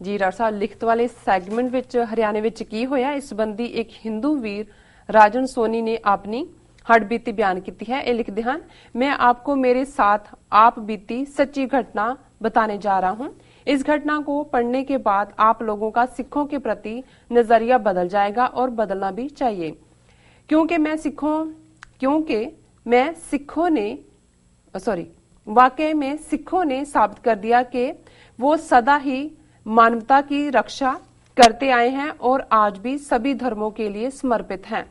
ਜੀ ਡਾਕਟਰ ਸਾਹਿਬ ਲਿਖਤ ਵਾਲੇ ਸੈਗਮੈਂਟ ਵਿੱਚ ਹਰਿਆਣੇ ਵਿੱਚ ਕੀ ਹੋਇਆ ਇਸ ਸੰਬੰਧੀ ਇੱਕ ਹਿੰਦੂ ਵੀਰ ਰਾਜਨ ਸੋਨੀ ਨੇ ਆਪਣੀ ਹੱਡ ਬੀਤੀ ਬਿਆਨ ਕੀਤੀ ਹੈ ਇਹ ਲਿਖਦੇ ਹਨ मैं आपको मेरे साथ आप बीती सच्ची घटना बताने जा रहा हूं इस घटना को पढ़ने के बाद आप लोगों का सिखों के प्रति नजरिया बदल जाएगा और बदलना भी चाहिए क्योंकि मैं सिखों क्योंकि मैं सिखों ने सॉरी वाकई में सिखों ने साबित कर दिया कि वो सदा ही मानवता की रक्षा करते आए हैं और आज भी सभी धर्मों के लिए समर्पित हैं।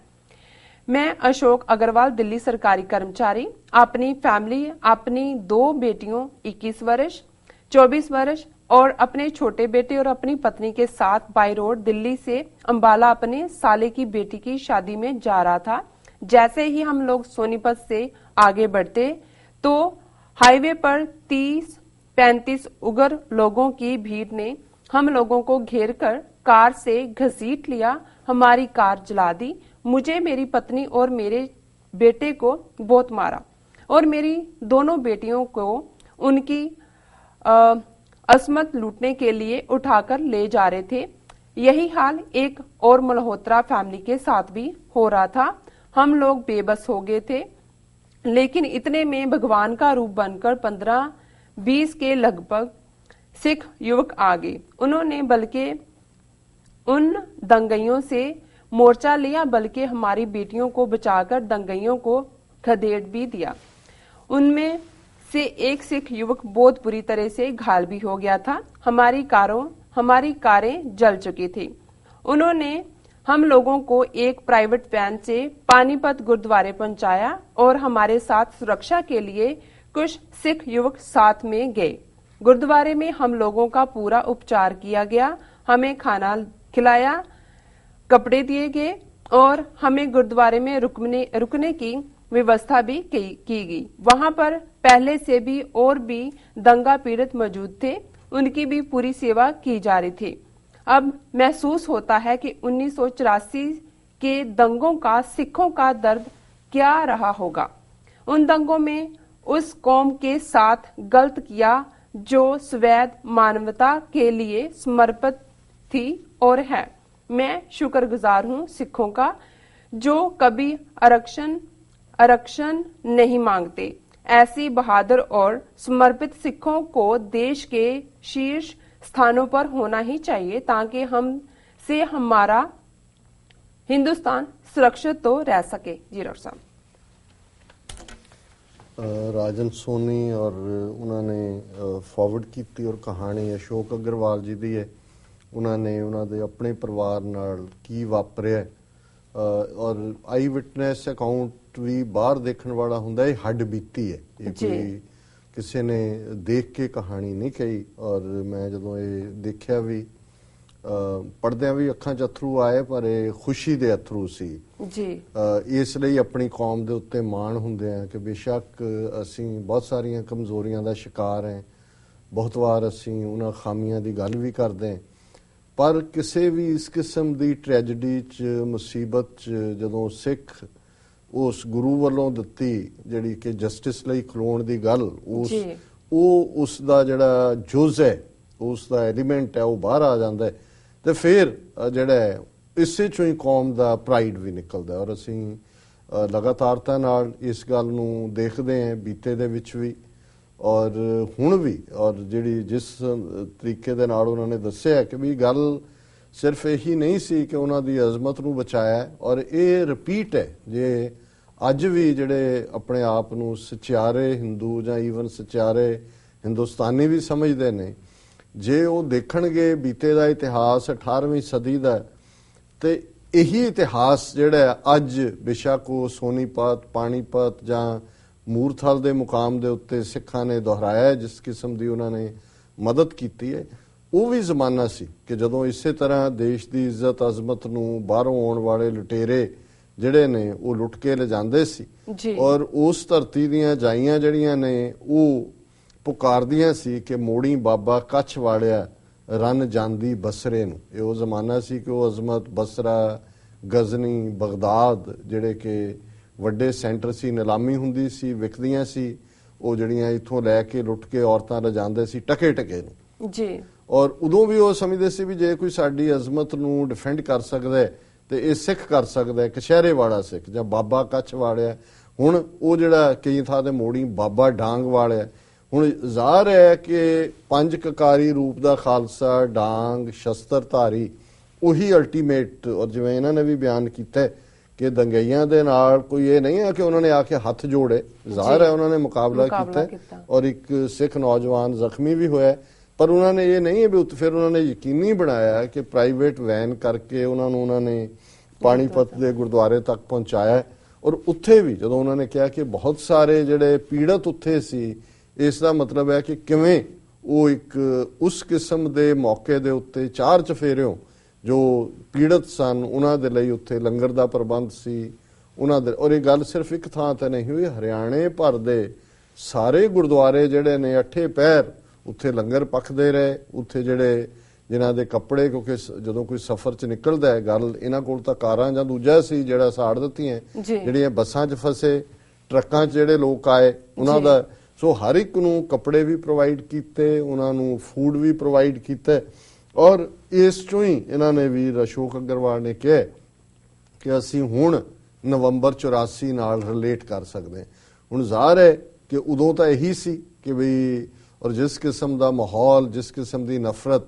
मैं अशोक अग्रवाल, दिल्ली सरकारी कर्मचारी, अपनी फैमिली अपनी दो बेटियों 21 वर्ष 24 वर्ष और अपने छोटे बेटे और अपनी पत्नी के साथ बाई रोड दिल्ली से अंबाला अपने साले की बेटी की शादी में जा रहा था। जैसे ही हम लोग सोनीपत से आगे बढ़ते तो हाईवे पर 30 पैंतीस उग्र लोगों की भीड़ ने हम लोगों को घेर कर कार से घसीट लिया हमारी कार जला दी। मुझे मेरी पत्नी और मेरे बेटे को बहुत मारा और मेरी दोनों बेटियों को उनकी अ, असमत लूटने के लिए उठाकर ले जा रहे थे। यही हाल एक और मल्होत्रा फैमिली के साथ भी हो रहा था। हम लोग बेबस हो गए थे। लेकिन इतने में भगवान का रूप बनकर पंद्रह बीस के लगभग सिख युवक आ गए उन्होंने बल्कि उन दंगइयों से मोर्चा लिया, बल्कि हमारी बेटियों को बचाकर दंगइयों को खदेड़ भी दिया। उनमें से एक सिख युवक बहुत बुरी तरह से घायल भी हो गया था। हमारी कारों, हमारी कारें जल चुकी थी। उन्होंने हम लोगों को एक प्राइवेट वैन से पानीपत गुरुद्वारे पहुँचाया और हमारे साथ सुरक्षा के लिए कुछ सिख युवक साथ में गए। गुरुद्वारे में हम लोगों का पूरा उपचार किया गया। हमें खाना खिलाया कपड़े दिए गए और हमें गुरुद्वारे में रुकने रुकने की व्यवस्था भी की, की गई। वहाँ पर पहले से भी और भी दंगा पीड़ित मौजूद थे। उनकी भी पूरी सेवा की जा रही थी। अब महसूस होता है कि उन्नीस सौ चौरासी के दंगों का सिखों का दर्द क्या रहा होगा। उन दंगों में उस कौम के साथ गलत किया जो स्वैद मानवता के लिए समर्पित थी और है। मैं शुक्रगुजार हूँ सिखों का, जो कभी आरक्षण आरक्षण नहीं मांगते। ऐसी बहादुर और समर्पित सिखों को देश के शीर्ष स्थानों पर होना ही चाहिए, ताकि हम से हमारा हिंदुस्तान सुरक्षित तो रह सके। जी डॉक्टर साहब। ਰਾਜਨ ਸੋਨੀ ਔਰ ਉਹਨਾਂ ਨੇ ਫਾਰਵਰਡ ਕੀਤੀ ਔਰ ਕਹਾਣੀ ਅਸ਼ੋਕ ਅਗਰਵਾਲ ਜੀ ਦੀ ਹੈ ਉਹਨਾਂ ਨੇ ਉਹਨਾਂ ਦੇ ਆਪਣੇ ਪਰਿਵਾਰ ਨਾਲ ਕੀ ਵਾਪਰਿਆ ਔਰ ਆਈ ਵਿਟਨੈਸ ਅਕਾਊਂਟ ਵੀ ਬਾਹਰ ਦੇਖਣ ਵਾਲਾ ਹੁੰਦਾ ਇਹ ਹੱਡ ਬੀਤੀ ਹੈ ਇਹ। ਕੋਈ ਕਿਸੇ ਨੇ ਦੇਖ ਕੇ ਕਹਾਣੀ ਨਹੀਂ ਕਹੀ ਔਰ ਮੈਂ ਜਦੋਂ ਇਹ ਦੇਖਿਆ ਵੀ ਪੜਦਿਆਂ ਵੀ ਅੱਖਾਂ 'ਚ ਅਥਰੂ ਆਏ ਪਰ ਇਹ ਖੁਸ਼ੀ ਦੇ ਅਥਰੂ ਸੀ। ਅ, ਇਸ ਲਈ ਆਪਣੀ ਕੌਮ ਦੇ ਉੱਤੇ ਮਾਣ ਹੁੰਦੇ ਆ ਕਿ ਬੇਸ਼ੱਕ ਅਸੀਂ ਬਹੁਤ ਸਾਰੀਆਂ ਕਮਜ਼ੋਰੀਆਂ ਦਾ ਸ਼ਿਕਾਰ ਹਾਂ ਬਹੁਤ ਵਾਰ ਅਸੀਂ ਉਹਨਾਂ ਖਾਮੀਆਂ ਦੀ ਗੱਲ ਵੀ ਕਰਦੇ ਪਰ ਕਿਸੇ ਵੀ ਇਸ ਕਿਸਮ ਦੀ ਟ੍ਰੈਜੇਡੀ 'ਚ ਮੁਸੀਬਤ 'ਚ ਜਦੋਂ ਸਿੱਖ ਉਸ ਗੁਰੂ ਵੱਲੋਂ ਦਿੱਤੀ ਜਿਹੜੀ ਕਿ ਜਸਟਿਸ ਲਈ ਖਲੋਣ ਦੀ ਗੱਲ ਉਸ ਜੀ। ਉਹ ਉਸ ਦਾ ਜਿਹੜਾ ਜੁਜ਼ ਹੈ ਉਸ ਦਾ ਐਲੀਮੈਂਟ ਹੈ ਉਹ ਬਾਹਰ ਆ ਜਾਂਦਾ ਹੈ। ਤੇ ਫਿਰ ਜਿਹੜਾ ਇਸੇ ਚੋਂ ਹੀ ਕੌਮ ਦਾ ਪ੍ਰਾਈਡ ਵੀ ਨਿਕਲਦਾ ਔਰ ਅਸੀਂ ਲਗਾਤਾਰਤਾ ਨਾਲ ਇਸ ਗੱਲ ਨੂੰ ਦੇਖਦੇ ਹਾਂ, ਬੀਤੇ ਦੇ ਵਿੱਚ ਵੀ। ਔਰ ਹੁਣ ਵੀ, ਔਰ ਜਿਹੜੀ ਜਿਸ ਤਰੀਕੇ ਦੇ ਨਾਲ ਉਹਨਾਂ ਨੇ ਦੱਸਿਆ ਕਿ ਵੀ ਗੱਲ ਸਿਰਫ ਇਹੀ ਨਹੀਂ ਸੀ ਕਿ ਉਹਨਾਂ ਦੀ ਅਜ਼ਮਤ ਨੂੰ ਬਚਾਇਆ ਔਰ ਇਹ ਰਿਪੀਟ ਹੈ, ਜੇ ਅੱਜ ਵੀ ਜਿਹੜੇ ਆਪਣੇ ਆਪ ਨੂੰ ਸਚਿਆਰੇ ਹਿੰਦੂ ਜਾਂ ਈਵਨ ਸਚਿਆਰੇ ਹਿੰਦੁਸਤਾਨੀ ਵੀ ਸਮਝਦੇ ਨੇ ਜੇ ਉਹ ਦੇਖਣਗੇ ਬੀਤੇ ਦਾ ਇਤਿਹਾਸ 18ਵੀਂ ਸਦੀ ਦਾ ਤੇ ਇਹੀ ਇਤਿਹਾਸ ਜਿਹੜਾ ਅੱਜ ਬਿਸ਼ੱਕ ਉਹ ਸੋਨੀਪਤ ਪਾਣੀਪਤ ਜਾਂ ਮੂਰਥਲ ਦੇ ਮੁਕਾਮ ਦੇ ਉੱਤੇ ਸਿੱਖਾਂ ਨੇ ਦੁਹਰਾਇਆ ਜਿਸ ਕਿਸਮ ਦੀ ਉਹਨਾਂ ਨੇ ਮਦਦ ਕੀਤੀ ਹੈ ਉਹ ਵੀ ਜ਼ਮਾਨਾ ਸੀ ਕਿ ਜਦੋਂ ਇਸੇ ਤਰ੍ਹਾਂ ਦੇਸ਼ ਦੀ ਇੱਜ਼ਤ ਅਜ਼ਮਤ ਨੂੰ ਬਾਹਰੋਂ ਆਉਣ ਵਾਲੇ ਲੁਟੇਰੇ ਜਿਹੜੇ ਨੇ ਉਹ ਲੁੱਟ ਕੇ ਲਿਜਾਂਦੇ ਸੀ। ਔਰ ਉਸ ਧਰਤੀ ਦੀਆਂ ਜਾਈਆਂ ਜਿਹੜੀਆਂ ਨੇ ਉਹ ਪੁਕਾਰਦੀਆਂ ਸੀ ਕਿ ਮੋੜੀ ਬਾਬਾ ਕੱਛ ਵਾਲਿਆ ਰਨ ਜਾਂਦੀ ਬਸਰੇ ਨੂੰ। ਇਹ ਉਹ ਜ਼ਮਾਨਾ ਸੀ ਕਿ ਉਹ ਅਜ਼ਮਤ ਬਸਰਾ ਗਜ਼ਨੀ ਬਗਦਾਦ ਜਿਹੜੇ ਕਿ ਵੱਡੇ ਸੈਂਟਰ ਸੀ ਨਿਲਾਮੀ ਹੁੰਦੀ ਸੀ ਵਿਕਦੀਆਂ ਸੀ ਉਹ ਜਿਹੜੀਆਂ ਇੱਥੋਂ ਲੈ ਕੇ ਲੁੱਟ ਕੇ ਔਰਤਾਂ ਲਿਜਾਂਦੇ ਸੀ ਟਕੇ ਟਕੇ ਨੂੰ। जी ਔਰ ਉਦੋਂ ਵੀ ਉਹ ਸਮਝਦੇ ਸੀ ਵੀ ਜੇ ਕੋਈ ਸਾਡੀ ਅਜ਼ਮਤ ਨੂੰ ਡਿਫੈਂਡ ਕਰ ਸਕਦਾ ਤੇ ਇਹ ਸਿੱਖ ਕਰ ਸਕਦਾ ਕਸ਼ਹਿਰੇ ਵਾਲਾ ਸਿੱਖ ਜਾਂ ਬਾਬਾ ਕੱਛ ਵਾਲਿਆ। ਹੁਣ ਉਹ ਜਿਹੜਾ ਕਈ ਥਾਂ ਤੇ ਮੋੜੀ ਬਾਬਾ ਡਾਂਗ ਵਾਲਿਆ ਹੁਣ ਜ਼ਾਹਰ ਹੈ ਕਿ ਪੰਜ ਕਕਾਰੀ ਰੂਪ ਦਾ ਖਾਲਸਾ ਡਾਂਗ ਸ਼ਸਤਰਧਾਰੀ ਉਹੀ ਅਲਟੀਮੇਟ ਔਰ ਜਿਵੇਂ ਇਹਨਾਂ ਨੇ ਵੀ ਬਿਆਨ ਕੀਤਾ ਕਿ ਦੰਗਈਆਂ ਦੇ ਨਾਲ ਕੋਈ ਇਹ ਨਹੀਂ ਹੈ ਕਿ ਉਹਨਾਂ ਨੇ ਆ ਕੇ ਹੱਥ ਜੋੜੇ ਜ਼ਾਹਰ ਹੈ ਉਹਨਾਂ ਨੇ ਮੁਕਾਬਲਾ ਕੀਤਾ ਔਰ ਇੱਕ ਸਿੱਖ ਨੌਜਵਾਨ ਜ਼ਖਮੀ ਵੀ ਹੋਇਆ। ਪਰ ਉਹਨਾਂ ਨੇ ਇਹ ਨਹੀਂ ਹੈ ਵੀ ਉੱਥੇ ਫਿਰ ਉਹਨਾਂ ਨੇ ਯਕੀਨੀ ਬਣਾਇਆ ਕਿ ਪ੍ਰਾਈਵੇਟ ਵੈਨ ਕਰਕੇ ਉਹਨਾਂ ਨੂੰ ਉਹਨਾਂ ਨੇ ਪਾਣੀਪਤ ਦੇ ਗੁਰਦੁਆਰੇ ਤੱਕ ਪਹੁੰਚਾਇਆ। ਔਰ ਉੱਥੇ ਵੀ ਜਦੋਂ ਉਹਨਾਂ ਨੇ ਕਿਹਾ ਕਿ ਬਹੁਤ ਸਾਰੇ ਜਿਹੜੇ ਪੀੜਤ ਉੱਥੇ ਸੀ ਇਸ ਦਾ ਮਤਲਬ ਹੈ ਕਿ ਕਿਵੇਂ ਉਹ ਇੱਕ ਉਸ ਕਿਸਮ ਦੇ ਮੌਕੇ ਦੇ ਉੱਤੇ ਚਾਰ ਚਫੇਰਿਓ ਜੋ ਪੀੜਤ ਸਨ ਉਹਨਾਂ ਦੇ ਲਈ ਉੱਥੇ ਲੰਗਰ ਦਾ ਪ੍ਰਬੰਧ ਸੀ ਉਹਨਾਂ ਦੇ ਔਰ ਇਹ ਗੱਲ ਸਿਰਫ ਇੱਕ ਥਾਂ ਤੇ ਨਹੀਂ ਹੋਈ ਹਰਿਆਣੇ ਭਰ ਦੇ ਸਾਰੇ ਗੁਰਦੁਆਰੇ ਜਿਹੜੇ ਨੇ ਅੱਠੇ ਪੈਰ ਉੱਥੇ ਲੰਗਰ ਪੱਕਦੇ ਰਹੇ ਉੱਥੇ ਜਿਹੜੇ ਜਿਨ੍ਹਾਂ ਦੇ ਕੱਪੜੇ ਕਿਉਂਕਿ ਜਦੋਂ ਕੋਈ ਸਫ਼ਰ 'ਚ ਨਿਕਲਦਾ ਹੈ ਗੱਲ ਇਹਨਾਂ ਕੋਲ ਤਾਂ ਕਾਰਾਂ ਜਾਂ ਦੂਜਾ ਸੀ ਜਿਹੜਾ ਸਾੜ ਦਿੱਤੀਆਂ। ਜਿਹੜੀਆਂ ਬੱਸਾਂ 'ਚ ਫਸੇ ਟਰੱਕਾਂ 'ਚ ਜਿਹੜੇ ਲੋਕ ਆਏ ਉਹਨਾਂ। ਦਾ ਸੋ ਹਰ ਇੱਕ ਨੂੰ ਕੱਪੜੇ ਵੀ ਪ੍ਰੋਵਾਈਡ ਕੀਤੇ, ਉਹਨਾਂ ਨੂੰ ਫੂਡ ਵੀ ਪ੍ਰੋਵਾਈਡ ਕੀਤਾ ਔਰ ਇਸ ਚੋਂ ਹੀ ਇਹਨਾਂ ਨੇ ਵੀ ਅਸ਼ੋਕ ਅਗਰਵਾਲ ਨੇ ਕਿਹਾ ਕਿ ਅਸੀਂ ਹੁਣ ਨਵੰਬਰ 84 ਨਾਲ ਰਿਲੇਟ ਕਰ ਸਕਦੇ ਹੁਣ ਜ਼ਾਹਰ ਹੈ ਕਿ ਉਦੋਂ ਤਾਂ ਇਹੀ ਸੀ ਕਿ ਵੀ ਔਰ ਜਿਸ ਕਿਸਮ ਦਾ ਮਾਹੌਲ, ਜਿਸ ਕਿਸਮ ਦੀ ਨਫ਼ਰਤ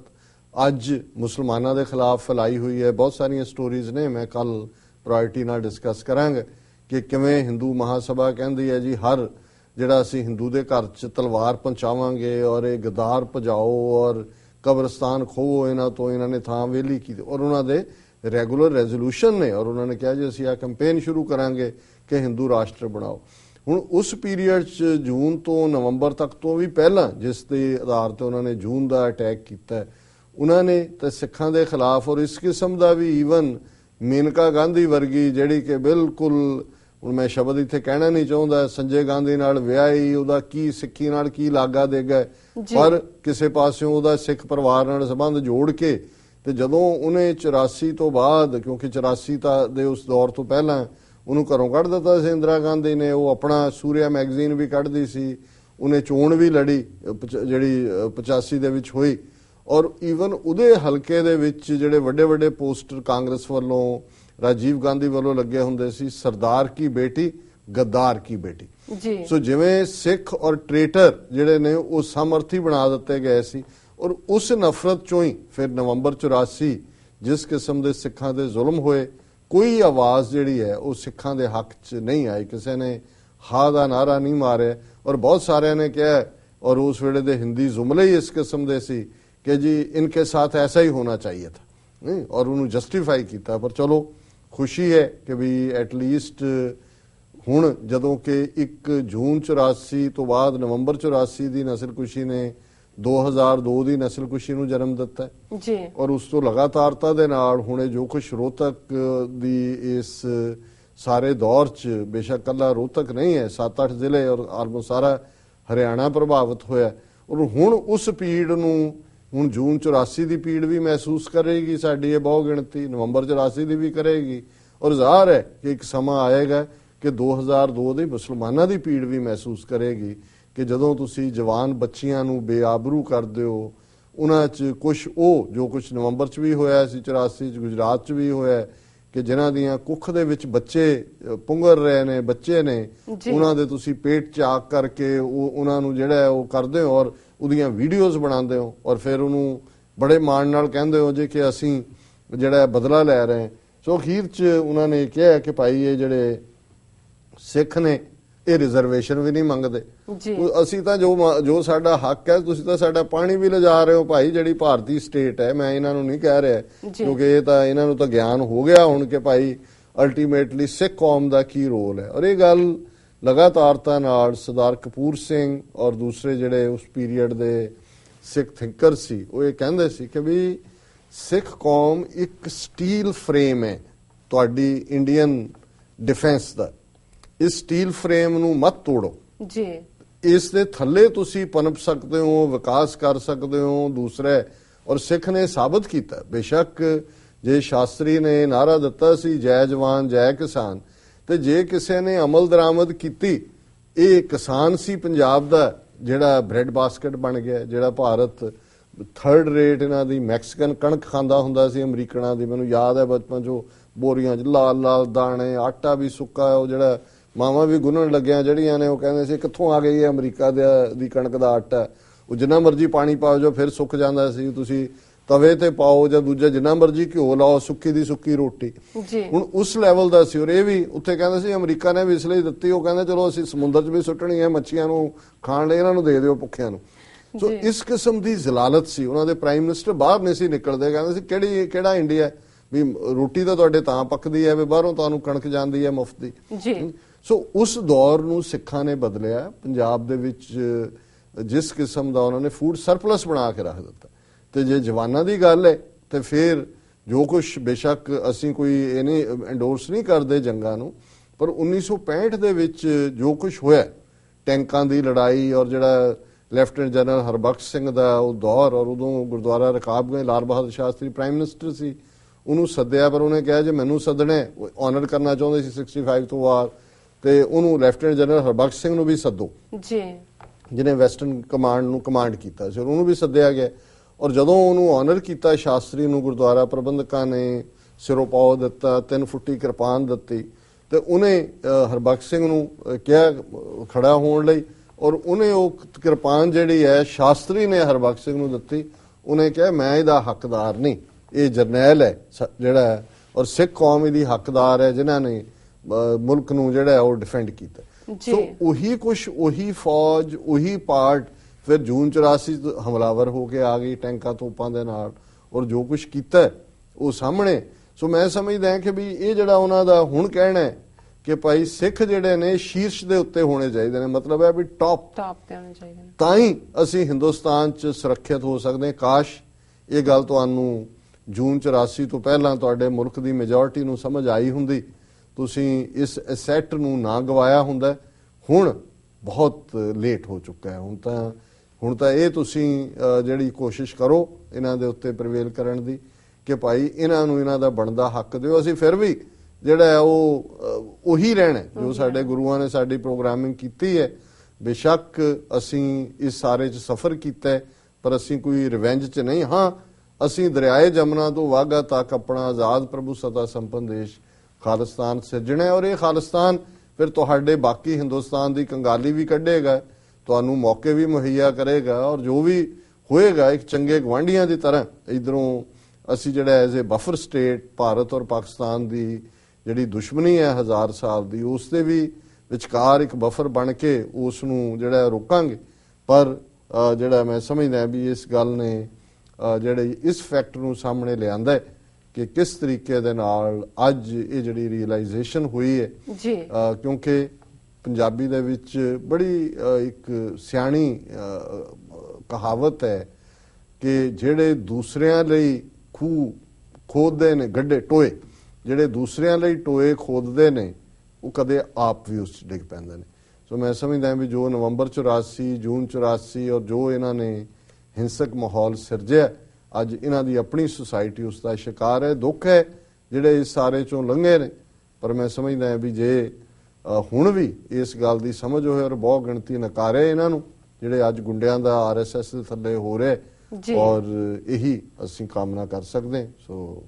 ਅੱਜ ਮੁਸਲਮਾਨਾਂ ਦੇ ਖਿਲਾਫ ਫੈਲਾਈ ਹੋਈ ਹੈ। ਬਹੁਤ ਸਾਰੀਆਂ ਸਟੋਰੀਜ਼ ਨੇ, ਮੈਂ ਕੱਲ ਪ੍ਰਾਇੋਰਟੀ ਨਾਲ ਡਿਸਕਸ ਕਰਾਂਗਾ ਕਿ ਕਿਵੇਂ ਹਿੰਦੂ ਮਹਾਸਭਾ ਕਹਿੰਦੀ ਹੈ ਜੀ, ਹਰ ਜਿਹੜਾ ਅਸੀਂ ਹਿੰਦੂ ਦੇ ਘਰ 'ਚ ਤਲਵਾਰ ਪਹੁੰਚਾਵਾਂਗੇ ਔਰ ਇਹ ਗਦਾਰ ਭਜਾਓ ਔਰ ਕਬਰਸਤਾਨ ਖੋਵੋ ਇਹਨਾਂ ਤੋਂ, ਇਹਨਾਂ ਨੇ ਥਾਂ ਵੇਲੀ ਕੀਤੀ। ਔਰ ਉਹਨਾਂ ਦੇ ਰੈਗੂਲਰ ਰੈਜ਼ੋਲੂਸ਼ਨ ਨੇ ਔਰ ਉਹਨਾਂ ਨੇ ਕਿਹਾ ਜੀ, ਅਸੀਂ ਆ ਕੈਂਪੇਨ ਸ਼ੁਰੂ ਕਰਾਂਗੇ ਕਿ ਹਿੰਦੂ ਰਾਸ਼ਟਰ ਬਣਾਓ। ਹੁਣ ਉਸ ਪੀਰੀਅਡ 'ਚ ਜੂਨ ਤੋਂ ਨਵੰਬਰ ਤੱਕ ਤੋਂ ਵੀ ਪਹਿਲਾਂ ਜਿਸ ਦੇ ਆਧਾਰ ਤੇ ਉਹਨਾਂ ਨੇ ਜੂਨ ਦਾ ਅਟੈਕ ਕੀਤਾ, ਉਹਨਾਂ ਨੇ ਤਾਂ ਸਿੱਖਾਂ ਦੇ ਖਿਲਾਫ ਔਰ ਇਸ ਕਿਸਮ ਦਾ ਵੀ ਈਵਨ ਮੇਨਕਾ ਗਾਂਧੀ ਵਰਗੀ ਜਿਹੜੀ ਕਿ ਬਿਲਕੁਲ ਹੁਣ ਮੈਂ ਸ਼ਬਦ ਇੱਥੇ ਕਹਿਣਾ ਨਹੀਂ ਚਾਹੁੰਦਾ ਸੰਜੇ ਗਾਂਧੀ ਨਾਲ ਵਿਆਹੀ ਉਹਦਾ ਕੀ ਸਿੱਖੀ ਨਾਲ ਕੀ ਲਾਗਾ ਦੇਗਾ ਜੀ। ਪਰ ਕਿਸੇ ਪਾਸਿਓਂ ਉਹਦਾ ਸਿੱਖ ਪਰਿਵਾਰ ਨਾਲ ਸੰਬੰਧ ਜੋੜ ਕੇ ਤੇ ਜਦੋਂ ਉਹਨੇ 84 ਤੋਂ ਬਾਅਦ ਕਿਉਂਕਿ 84 ਤਾਂ ਦੇ ਉਸ ਦੌਰ ਤੋਂ ਪਹਿਲਾਂ ਉਹਨੂੰ ਘਰੋਂ ਕੱਢ ਦਿੱਤਾ ਸੀ ਇੰਦਰਾ ਗਾਂਧੀ ਨੇ ਉਹ ਆਪਣਾ ਸੂਰਿਆ ਮੈਗਜ਼ੀਨ ਵੀ ਕੱਢਦੀ ਸੀ ਉਹਨੇ ਚੋਣ ਵੀ ਲੜੀ ਜਿਹੜੀ ਅਹ 85 ਦੇ ਵਿੱਚ ਹੋਈ ਔਰ ਈਵਨ ਉਹਦੇ ਹਲਕੇ ਦੇ ਵਿੱਚ ਜਿਹੜੇ ਵੱਡੇ ਵੱਡੇ ਪੋਸਟਰ ਕਾਂਗਰਸ ਵੱਲੋਂ ਰਾਜੀਵ ਗਾਂਧੀ ਵੱਲੋਂ ਲੱਗੇ ਹੁੰਦੇ ਸੀ ਸਰਦਾਰ ਕੀ ਬੇਟੀ ਗੱਦਾਰ ਕੀ ਬੇਟੀ। ਜੀ। ਸੋ ਜਿਵੇਂ ਸਿੱਖ ਔਰ ਟ੍ਰੇਟਰ ਜਿਹੜੇ ਨੇ ਉਹ ਸਮਰਥੀ ਬਣਾ ਦਿੱਤੇ ਗਏ ਸੀ ਔਰ ਉਸ ਨਫ਼ਰਤ ਚੋਂ ਹੀ ਫਿਰ ਨਵੰਬਰ 84 ਜਿਸ ਕਿਸਮ ਦੇ ਸਿੱਖਾਂ ਦੇ ਜ਼ੁਲਮ ਹੋਏ ਕੋਈ ਆਵਾਜ਼ ਜਿਹੜੀ ਹੈ ਉਹ ਸਿੱਖਾਂ ਦੇ ਹੱਕ 'ਚ ਨਹੀਂ ਆਈ। ਕਿਸੇ ਨੇ ਹਾ ਦਾ ਨਾਰਾ ਨਹੀਂ ਮਾਰਿਆ ਔਰ ਬਹੁਤ ਸਾਰਿਆਂ ਨੇ ਕਿਹਾ ਔਰ ਉਸ ਵੇਲੇ ਦੇ ਹਿੰਦੀ ਜ਼ੁਮਲੇ ਹੀ ਇਸ ਕਿਸਮ ਦੇ ਸੀ ਕਿ ਜੀ ਇਨਕੇ ਸਾਥ ਐਸਾ ਹੀ ਹੋਣਾ ਚਾਹੀਏ ਥਾ। ਨਹੀਂ ਔਰ ਉਹਨੂੰ ਜਸਟੀਫਾਈ ਕੀਤਾ। ਪਰ ਚਲੋ ਖੁਸ਼ੀ ਹੈ ਕਿ ਵੀ ਐਟ ਲੀਸਟ ਹੁਣ ਜਦੋਂ ਕਿ 1 ਜੂਨ 84 ਤੋਂ ਬਾਅਦ ਨਵੰਬਰ 84 ਦੀ ਨਸਲਕੁਸ਼ੀ ਨੇ 2002 ਦੀ ਨਸਲਕੁਸ਼ੀ ਨੂੰ ਜਨਮ ਦਿੱਤਾ ਜੀ। ਔਰ ਉਸ ਤੋਂ ਲਗਾਤਾਰਤਾ ਦੇ ਨਾਲ ਹੁਣੇ ਜੋ ਕੁਝ ਰੋਹਤਕ ਦੀ ਇਸ ਸਾਰੇ ਦੌਰ 'ਚ ਬੇਸ਼ੱਕ ਕੱਲਾ ਰੋਹਤਕ ਨਹੀਂ ਹੈ 7-8 ਜ਼ਿਲ੍ਹੇ ਔਰ ਆਲਮੋਸਟ ਸਾਰਾ ਹਰਿਆਣਾ ਪ੍ਰਭਾਵਿਤ ਹੋਇਆ ਔਰ ਹੁਣ ਉਸ ਪੀੜ ਨੂੰ ਹੁਣ ਜੂਨ 84 ਦੀ ਪੀੜ ਵੀ ਮਹਿਸੂਸ ਕਰੇਗੀ ਸਾਡੀ ਇਹ ਬਹੁ ਗਿਣਤੀ ਨਵੰਬਰ 84 ਦੀ ਵੀ ਕਰੇਗੀ ਔਰ ਜ਼ਾਹਰ ਹੈ ਕਿ ਇੱਕ ਸਮਾਂ ਆਏਗਾ ਕਿ 2002 ਦੀ ਮੁਸਲਮਾਨਾਂ ਦੀ ਪੀੜ ਵੀ ਮਹਿਸੂਸ ਕਰੇਗੀ ਕਿ ਜਦੋਂ ਤੁਸੀਂ ਜਵਾਨ ਬੱਚੀਆਂ ਨੂੰ ਬੇਆਬਰੂ ਕਰਦੇ ਹੋ ਉਹਨਾਂ 'ਚ ਕੁਝ ਉਹ ਜੋ ਕੁਝ ਨਵੰਬਰ 'ਚ ਵੀ ਹੋਇਆ ਸੀ 84 'ਚ ਗੁਜਰਾਤ 'ਚ ਵੀ ਹੋਇਆ ਕਿ ਜਿਨ੍ਹਾਂ ਦੀਆਂ ਕੁੱਖ ਦੇ ਵਿੱਚ ਬੱਚੇ ਪੁੰਗਰ ਰਹੇ ਨੇ ਬੱਚੇ ਨੇ। ਉਹਨਾਂ ਦੇ ਤੁਸੀਂ ਪੇਟ ਚਾਕ ਕਰਕੇ ਉਹ ਉਹਨਾਂ ਨੂੰ ਜਿਹੜਾ ਉਹ ਕਰਦੇ ਹੋ ਔਰ ਉਹਦੀਆਂ ਵੀਡੀਓਜ਼ ਬਣਾਉਂਦੇ ਹੋ ਔਰ ਫਿਰ ਉਹਨੂੰ ਬੜੇ ਮਾਣ ਨਾਲ ਕਹਿੰਦੇ ਹੋ ਜੇ ਕਿ ਅਸੀਂ ਜਿਹੜਾ ਬਦਲਾ ਲੈ ਰਹੇ ਸੋ ਅਖੀਰ 'ਚ ਉਹਨਾਂ ਨੇ ਕਿਹਾ ਕਿ ਭਾਈ ਇਹ ਜਿਹੜੇ ਸਿੱਖ ਨੇ ਇਹ ਰਿਜ਼ਰਵੇਸ਼ਨ ਵੀ ਨਹੀਂ ਮੰਗਦੇ। ਅਸੀਂ ਤਾਂ ਜੋ ਜੋ ਸਾਡਾ ਹੱਕ ਹੈ ਤੁਸੀਂ ਤਾਂ ਸਾਡਾ ਪਾਣੀ ਵੀ ਲਿਜਾ ਰਹੇ ਹੋ ਭਾਈ ਜਿਹੜੀ ਭਾਰਤੀ ਸਟੇਟ ਹੈ। ਮੈਂ ਇਹਨਾਂ ਨੂੰ ਨਹੀਂ ਕਹਿ ਰਿਹਾ। ਕਿਉਂਕਿ ਇਹ ਤਾਂ ਇਹਨਾਂ ਨੂੰ ਤਾਂ ਗਿਆਨ ਹੋ ਗਿਆ ਹੁਣ ਕਿ ਭਾਈ ਅਲਟੀਮੇਟਲੀ ਸਿੱਖ ਕੌਮ ਦਾ ਕੀ ਰੋਲ ਹੈ। ਔਰ ਇਹ ਗੱਲ ਲਗਾਤਾਰਤਾ ਨਾਲ ਸਰਦਾਰ ਕਪੂਰ ਸਿੰਘ ਔਰ ਦੂਸਰੇ ਜਿਹੜੇ ਉਸ ਪੀਰੀਅਡ ਦੇ ਸਿੱਖ ਥਿੰਕਰ ਸੀ ਉਹ ਇਹ ਕਹਿੰਦੇ ਸੀ ਕਿ ਵੀ ਸਿੱਖ ਕੌਮ ਇੱਕ ਸਟੀਲ ਫਰੇਮ ਹੈ ਤੁਹਾਡੀ ਇੰਡੀਅਨ ਡਿਫੈਂਸ ਦਾ। ਇਸ ਸਟੀਲ ਫਰੇਮ ਨੂੰ ਮਤ ਤੋੜੋ। ਜੀ। ਇਸ ਦੇ ਥੱਲੇ ਤੁਸੀਂ ਪਨਪ ਸਕਦੇ ਹੋ ਵਿਕਾਸ ਕਰ ਸਕਦੇ ਹੋ ਦੂਸਰਾ ਔਰ ਸਿੱਖ ਨੇ ਸਾਬਤ ਕੀਤਾ। ਬੇਸ਼ੱਕ ਜੇ ਸ਼ਾਸਤਰੀ ਨੇ ਨਾਰਾ ਦਿੱਤਾ ਸੀ ਜੈ ਜਵਾਨ ਜੈ ਕਿਸਾਨ ਤੇ ਜੇ ਕਿਸੇ ਨੇ ਅਮਲ ਦਰਾਮਦ ਕੀਤੀ, ਇਹ ਕਿਸਾਨ ਸੀ ਪੰਜਾਬ ਦਾ, ਜਿਹੜਾ ਬ੍ਰੈਡ ਬਾਸਕਟ ਬਣ ਗਿਆ, ਜਿਹੜਾ ਭਾਰਤ ਥਰਡ ਰੇਟ ਇਹਨਾਂ ਦੀ ਮੈਕਸੀਕਨ ਕਣਕ ਖਾਂਦਾ ਹੁੰਦਾ ਸੀ, ਅਮਰੀਕਨਾਂ ਦੀ, ਮੈਨੂੰ ਯਾਦ ਹੈ ਬਚਪਨ ਚੋਂ ਬੋਰੀਆਂ 'ਚ, ਲਾਲ ਲਾਲ ਦਾਣੇ, ਆਟਾ ਵੀ ਸੁੱਕਾ, ਉਹ ਜਿਹੜਾ ਮਾਵਾਂ ਵੀ ਗੁੰਨਣ ਲੱਗਿਆ ਜਿਹੜੀਆਂ ਨੇ, ਉਹ ਕਹਿੰਦੇ ਸੀ, ਕਿੱਥੋਂ ਆ ਗਈ ਹੈ ਅਮਰੀਕਾ ਦੇ- ਦੀ ਕਣਕ ਦਾ ਆਟਾ? ਉਹ ਜਿੰਨਾ ਮਰਜ਼ੀ ਪਾਣੀ ਪਾਓ ਜੋ ਫਿਰ ਸੁੱਕ ਜਾਂਦਾ ਸੀ, ਤੁਸੀਂ ਤਵੇ ਤੇ ਪਾਓ ਜਾਂ ਦੂਜਾ ਜਿੰਨਾ ਮਰਜ਼ੀ ਘਿਓ ਲਾਓ ਸੁੱਕੀ ਦੀ ਸੁੱਕੀ ਰੋਟੀ। ਜੀ। ਹੁਣ ਉਸ ਲੈਵਲ ਦਾ ਸੀ ਔਰ ਇਹ ਵੀ ਉੱਥੇ ਕਹਿੰਦੇ ਸੀ ਅਮਰੀਕਾ ਨੇ ਵੀ ਇਸ ਲਈ ਦਿੱਤੀ ਉਹ ਕਹਿੰਦੇ ਚਲੋ ਅਸੀਂ ਸਮੁੰਦਰ 'ਚ ਵੀ ਸੁੱਟਣੀ ਹੈ ਮੱਛੀਆਂ ਨੂੰ ਖਾਣ ਲਈ ਇਹਨਾਂ ਨੂੰ ਦੇ ਦਿਓ ਭੁੱਖਿਆਂ ਨੂੰ। ਸੋ। ਇਸ ਕਿਸਮ ਦੀ ਜ਼ਲਾਲਤ ਸੀ ਉਹਨਾਂ ਦੇ ਪ੍ਰਾਈਮ ਮਿਨਿਸਟਰ ਬਾਹਰ ਨਹੀਂ ਸੀ ਨਿਕਲਦੇ ਕਹਿੰਦੇ ਸੀ ਕਿਹੜੀ ਕਿਹੜਾ ਇੰਡੀਆ? ਵੀ ਰੋਟੀ ਤਾਂ ਤੁਹਾਡੇ ਤਾਂ ਪੱਕਦੀ ਹੈ ਵੀ ਬਾਹਰੋਂ ਤੁਹਾਨੂੰ ਕਣਕ ਜਾਂਦੀ ਹੈ ਮੁਫਤ ਦੀ। ਜੀ। ਸੋ ਉਸ ਦੌਰ ਨੂੰ ਸਿੱਖਾਂ ਨੇ ਬਦਲਿਆ ਪੰਜਾਬ ਦੇ ਵਿੱਚ ਜਿਸ ਕਿਸਮ ਦਾ ਉਹਨਾਂ ਨੇ ਫੂਡ ਸਰਪਲਸ ਬਣਾ ਕੇ ਰੱਖ ਦਿੱਤਾ। ਤੇ ਜੇ ਜਵਾਨਾਂ ਦੀ ਗੱਲ ਹੈ ਤੇ ਫਿਰ ਜੋ ਕੁਝ ਬੇਸ਼ੱਕ ਅਸੀਂ ਕੋਈ ਇਹ ਨਹੀਂ ਐਂਡੋਰਸ ਨਹੀਂ ਕਰਦੇ ਜੰਗਾਂ ਨੂੰ ਪਰ 1965 ਦੇ ਵਿੱਚ ਜੋ ਕੁਝ ਹੋਇਆ ਟੈਂਕਾਂ ਦੀ ਲੜਾਈ ਔਰ ਜਿਹੜਾ ਲੈਫਟੀਨੈਂਟ ਜਨਰਲ ਹਰਬਖਸ਼ ਸਿੰਘ ਦਾ ਉਹ ਦੌਰ ਔਰ ਉਦੋਂ ਗੁਰਦੁਆਰਾ ਰਕਾਬਗੰਜ ਲਾਲ ਬਹਾਦਰ ਸ਼ਾਸਤਰੀ ਪ੍ਰਾਈਮ ਮਿਨਿਸਟਰ ਸੀ ਉਹਨੂੰ ਸੱਦਿਆ ਪਰ ਉਹਨੇ ਕਿਹਾ ਜੇ ਮੈਨੂੰ ਸੱਦਣਾ ਆਨਰ ਕਰਨਾ ਚਾਹੁੰਦੇ ਸੀ 65 ਤੋਂ ਬਾਅਦ ਤੇ ਉਹਨੂੰ ਲੈਫਟੀਨੈਂਟ ਜਨਰਲ ਹਰਬਖਸ਼ ਸਿੰਘ ਨੂੰ ਵੀ ਸੱਦੋ। ਜੀ। ਜਿਹਨੇ ਵੈਸਟਰਨ ਕਮਾਂਡ ਨੂੰ ਕਮਾਂਡ ਕੀਤਾ ਸੀ ਉਹਨੂੰ ਵੀ ਸੱਦਿਆ ਗਿਆ। ਔਰ ਜਦੋਂ ਉਹਨੂੰ ਆਨਰ ਕੀਤਾ ਸ਼ਾਸਤਰੀ ਨੂੰ ਗੁਰਦੁਆਰਾ ਪ੍ਰਬੰਧਕਾਂ ਨੇ ਸਿਰੋਂ ਪਾਉ ਦਿੱਤਾ ਤਿੰਨ ਫੁੱਟੀ ਕਿਰਪਾਨ ਦਿੱਤੀ ਤੇ ਉਹਨੇ ਹਰਬਖਸ਼ ਸਿੰਘ ਨੂੰ ਕਿਹਾ ਖੜਾ ਹੋਣ ਲਈ ਔਰ ਉਹਨੇ ਉਹ ਕਿਰਪਾਨ ਜਿਹੜੀ ਹੈ ਸ਼ਾਸਤਰੀ ਨੇ ਹਰਬਖਸ਼ ਸਿੰਘ ਨੂੰ ਦਿੱਤੀ ਉਹਨੇ ਕਿਹਾ ਮੈਂ ਇਹਦਾ ਹੱਕਦਾਰ ਨਹੀਂ ਇਹ ਜਰਨੈਲ ਹੈ ਜਿਹੜਾ ਹੈ ਔਰ ਸਿੱਖ ਕੌਮ ਇਹਦੀ ਹੱਕਦਾਰ ਹੈ ਜਿਨ੍ਹਾਂ ਨੇ ਮੁਲਕ ਨੂੰ ਜਿਹੜਾ ਉਹ ਡਿਫੈਂਡ ਕੀਤਾ। ਸੋ ਉਹੀ ਕੁਛ ਉਹੀ ਫੌਜ ਉਹੀ ਪਾਰਟ ਫਿਰ ਜੂਨ 84 ਤੋਂ ਹਮਲਾਵਰ ਹੋ ਕੇ ਆ ਗਈ ਟੈਂਕਾਂ ਤੋਪਾਂ ਦੇ ਨਾਲ ਔਰ ਜੋ ਕੁਛ ਕੀਤਾ ਉਹ ਸਾਹਮਣੇ। ਸੋ ਮੈਂ ਸਮਝਦਾ ਕਿ ਵੀ ਇਹ ਜਿਹੜਾ ਉਹਨਾਂ ਦਾ ਹੁਣ ਕਹਿਣਾ ਹੈ ਕਿ ਭਾਈ ਸਿੱਖ ਜਿਹੜੇ ਨੇ ਸ਼ੀਰਸ਼ ਦੇ ਉੱਤੇ ਹੋਣੇ ਚਾਹੀਦੇ ਨੇ ਮਤਲਬ ਹੈ ਵੀ ਟੌਪ ਟਾਪ ਤੇ ਆਉਣੇ ਚਾਹੀਦੇ ਨੇ। ਤਾਂ ਹੀ ਅਸੀਂ ਹਿੰਦੁਸਤਾਨ 'ਚ ਸੁਰੱਖਿਅਤ ਹੋ ਸਕਦੇ ਹਾਂ। ਕਾਸ਼ ਇਹ ਗੱਲ ਤੁਹਾਨੂੰ ਜੂਨ 84 ਤੋਂ ਪਹਿਲਾਂ ਤੁਹਾਡੇ ਮੁਲਕ ਦੀ ਮੈਜੋਰਿਟੀ ਨੂੰ ਸਮਝ ਆਈ ਹੁੰਦੀ। ਤੁਸੀਂ ਇਸ ਐਸੈਟ ਨੂੰ ਨਾ ਗਵਾਇਆ ਹੁੰਦਾ। ਹੁਣ ਬਹੁਤ ਲੇਟ ਹੋ ਚੁੱਕਾ ਹੈ। ਹੁਣ ਤਾਂ ਹੁਣ ਤਾਂ ਇਹ ਤੁਸੀਂ ਜਿਹੜੀ ਕੋਸ਼ਿਸ਼ ਕਰੋ ਇਹਨਾਂ ਦੇ ਉੱਤੇ ਪ੍ਰਵੇਲ ਕਰਨ ਦੀ ਕਿ ਭਾਈ ਇਹਨਾਂ ਨੂੰ ਇਹਨਾਂ ਦਾ ਬਣਦਾ ਹੱਕ ਦਿਓ। ਅਸੀਂ ਫਿਰ ਵੀ ਜਿਹੜਾ ਉਹ ਉਹੀ ਰਹਿਣਾ ਜੋ ਸਾਡੇ ਗੁਰੂਆਂ ਨੇ ਸਾਡੀ ਪ੍ਰੋਗਰਾਮਿੰਗ ਕੀਤੀ ਹੈ। ਬੇਸ਼ੱਕ ਅਸੀਂ ਇਸ ਸਾਰੇ 'ਚ ਸਫ਼ਰ ਕੀਤਾ ਪਰ ਅਸੀਂ ਕੋਈ ਰਿਵੈਂਜ 'ਚ ਨਹੀਂ। ਹਾਂ ਅਸੀਂ ਦਰਿਆਏ ਜਮਨਾ ਤੋਂ ਵਾਗਾ ਤੱਕ ਆਪਣਾ ਆਜ਼ਾਦ ਪ੍ਰਭੂ ਸਤਾ ਸੰਪੰਨ ਦੇਸ਼ ਖਾਲਿਸਤਾਨ ਸਿਰਜਣਾ ਔਰ ਇਹ ਖਾਲਿਸਤਾਨ ਫਿਰ ਤੁਹਾਡੇ ਬਾਕੀ ਹਿੰਦੁਸਤਾਨ ਦੀ ਕੰਗਾਲੀ ਵੀ ਕੱਢੇਗਾ। ਤੁਹਾਨੂੰ ਮੌਕੇ ਵੀ ਮੁਹੱਈਆ ਕਰੇਗਾ ਔਰ ਜੋ ਵੀ ਹੋਏਗਾ ਇੱਕ ਚੰਗੇ ਗਵਾਂਢੀਆਂ ਦੀ ਤਰ੍ਹਾਂ ਇਧਰੋਂ ਅਸੀਂ ਜਿਹੜਾ as a buffer state Bharat ਔਰ ਪਾਕਿਸਤਾਨ ਦੀ ਜਿਹੜੀ ਦੁਸ਼ਮਣੀ ਹੈ ਹਜ਼ਾਰ ਸਾਲ ਦੀ ਉਸ ਦੇ ਵੀ ਵਿਚਕਾਰ ਇੱਕ ਬਫਰ ਬਣ ਕੇ ਉਸ ਨੂੰ ਜਿਹੜਾ ਰੋਕਾਂਗੇ। ਪਰ ਜਿਹੜਾ ਮੈਂ ਸਮਝਦਾ ਵੀ ਇਸ ਗੱਲ ਨੇ ਜਿਹੜੇ ਇਸ ਫੈਕਟ ਨੂੰ ਸਾਹਮਣੇ ਲਿਆਂਦਾ ਹੈ ਕਿ ਕਿਸ ਤਰੀਕੇ ਦੇ ਨਾਲ ਅੱਜ ਇਹ ਜਿਹੜੀ ਰੀਅਲਾਈਜੇਸ਼ਨ ਹੋਈ ਹੈ ਜੀ। ਕਿਉਂਕਿ ਪੰਜਾਬੀ ਦੇ ਵਿੱਚ ਬੜੀ ਇੱਕ ਸਿਆਣੀ ਕਹਾਵਤ ਹੈ ਕਿ ਜਿਹੜੇ ਦੂਸਰਿਆਂ ਲਈ ਖੂਹ ਖੋਦਦੇ ਨੇ, ਗੱਡੇ, ਟੋਏ, ਜਿਹੜੇ ਦੂਸਰਿਆਂ ਲਈ ਟੋਏ ਖੋਦਦੇ ਨੇ, ਉਹ ਕਦੇ ਆਪ ਵੀ ਉਸ 'ਚ ਡਿੱਗ ਪੈਂਦੇ ਨੇ। ਸੋ ਮੈਂ ਸਮਝਦਾ ਵੀ ਜੋ ਨਵੰਬਰ 84 ਜੂਨ 84 ਔਰ ਜੋ ਇਹਨਾਂ ਨੇ ਹਿੰਸਕ ਮਾਹੌਲ ਸਿਰਜਿਆ, ਅੱਜ ਇਹਨਾਂ ਦੀ ਆਪਣੀ ਸੁਸਾਇਟੀ ਉਸ ਦਾ ਸ਼ਿਕਾਰ ਹੈ, ਦੁੱਖ ਹੈ, ਜਿਹੜੇ ਇਸ ਸਾਰੇ ਚੋਂ ਲੰਘੇ ਨੇ। ਪਰ ਮੈਂ ਸਮਝਦਾ ਵੀ ਜੇ ਹੁਣ ਵੀ ਇਸ ਗੱਲ ਦੀ ਸਮਝ ਹੋਏ ਔਰ ਬਹੁਤ ਗਿਣਤੀ ਨਕਾਰੇ ਇਹਨਾਂ ਨੂੰ ਜਿਹੜੇ ਅੱਜ ਗੁੰਡਿਆਂ ਦਾ ਆਰਐਸਐਸ ਦੇ ਥੱਲੇ ਹੋ ਰਿਹਾ। ਔਰ ਇਹੀ ਅਸੀਂ ਕਾਮਨਾ ਕਰ ਸਕਦੇ ਹਾਂ। ਸੋ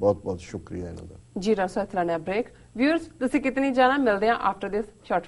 ਬਹੁਤ ਬਹੁਤ ਸ਼ੁਕਰੀਆ ਇਹਨਾਂ ਦਾ ਜੀ ਰਸਾ ਇਤਲਾਨਾ ਬ੍ਰੇਕ ਵਿਊਅਰਸ ਤੁਸੀਂ ਕਿਤਨੀ ਜਾਣਾ ਮਿਲਦੇ ਆ ਆਫਟਰ ਦਿਸ ਸ਼ਾਰਟ